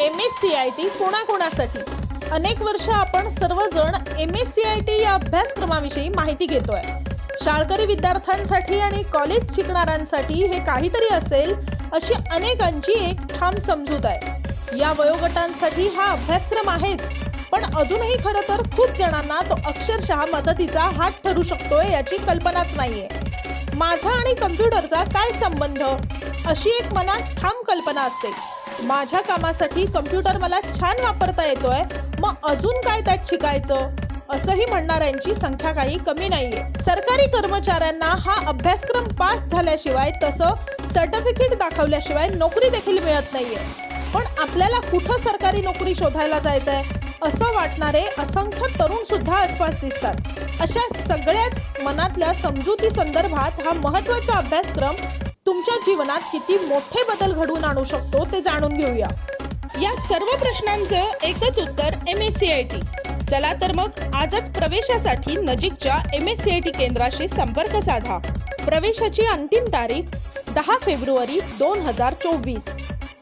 M S C I T कोणाकोणासाठी? अनेक वर्ष आपण सर्वजण M S C I T या अभ्यासक्रमाविषयी माहिती घेतोय. शाळकरी विद्यार्थ्यांसाठी आणि कॉलेज शिकणाऱ्यांसाठी हे काहीतरी असेल अशी अनेकांची एक ठाम समजूत आहे. या वयोगटांसाठी हा अभ्यासक्रम आहेच पण अजूनही खरं तर खूप जणांना तो अक्षरशः मदतीचा हात ठरू शकतोय याची कल्पनाच नाहीये. माझा आणि कम्प्युटरचा काय संबंध? अशी एक मनात ठाम कल्पना असते. माझ्या कामासाठी कम्प्युटर मला छान वापरता येतोय. मग अजून काय त्यात शिकायचं? असंही म्हणणाऱ्यांची संख्या काही कमी नाहीये. सरकारी कर्मचाऱ्यांना हा अभ्यासक्रम पास झाल्याशिवाय तसं सर्टिफिकेट दाखवल्याशिवाय नोकरी देखील मिळत नाहीये. पण आपल्याला कुठं सरकारी नोकरी शोधायला जायचंय? असं वाटणारे असंख्य तरुण सुद्धा आसपास दिसतात. अशा सगळ्याच मनातल्या समजुती संदर्भात हा महत्त्वाचा अभ्यासक्रम तुमच्या जीवनात किती मोठे बदल घडवून आणू शकतो ते जाणून घेऊया. या सर्व प्रश्नांचं एकच उत्तर M S C I T चला तर मग आजच प्रवेशासाठी नजीकच्या M S C I T केंद्राशी संपर्क साधा. प्रवेशाची अंतिम तारीख दहा फेब्रुवारी दोन हजार चोवीस.